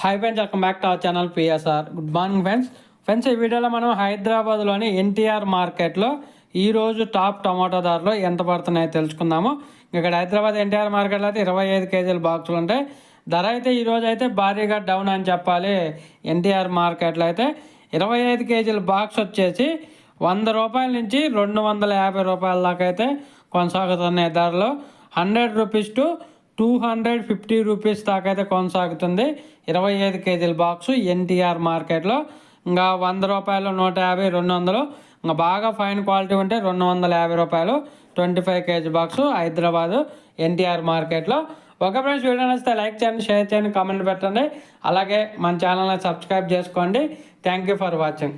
Hi friends welcome back to our channel PSR good morning friends friends ఈ వీడియోలో మనం హైదరాబాద్లోని ఎన్టీఆర్ మార్కెట్లో ఈరోజు టాప్ టమాటో ధరలు ఎంత పడుతున్నాయో తెలుసుకుందాము. ఇక్కడ హైదరాబాద్ ఎన్టీఆర్ మార్కెట్లో అయితే ఇరవై ఐదు కేజీల బాక్సులు ఉంటాయి. ధర అయితే ఈరోజు అయితే భారీగా డౌన్ అని చెప్పాలి. ఎన్టీఆర్ మార్కెట్లో అయితే ఇరవై ఐదు కేజీల బాక్స్ వచ్చేసి వంద రూపాయల నుంచి రెండు వందల యాభై రూపాయల దాకా అయితే కొనసాగుతున్నాయి ధరలు. Hundred rupees to two hundred fifty rupees దాకా అయితే కొనసాగుతుంది. ఇరవై ఐదు కేజీల బాక్సు ఎన్టీఆర్ మార్కెట్లో. ఇంకా వంద రూపాయలు నూట యాభై రెండు వందలు. ఇంకా బాగా ఫైన్ క్వాలిటీ ఉంటే రెండు వందల యాభై రూపాయలు. Twenty five KG box Hyderabad NTR మార్కెట్లో. ఒక ఫ్రెండ్స్ వీడియో నచ్చితే లైక్ చేయండి షేర్ చేయండి కామెంట్ పెట్టండి. అలాగే మన ఛానల్ని సబ్స్క్రైబ్ చేసుకోండి. Thank you for watching.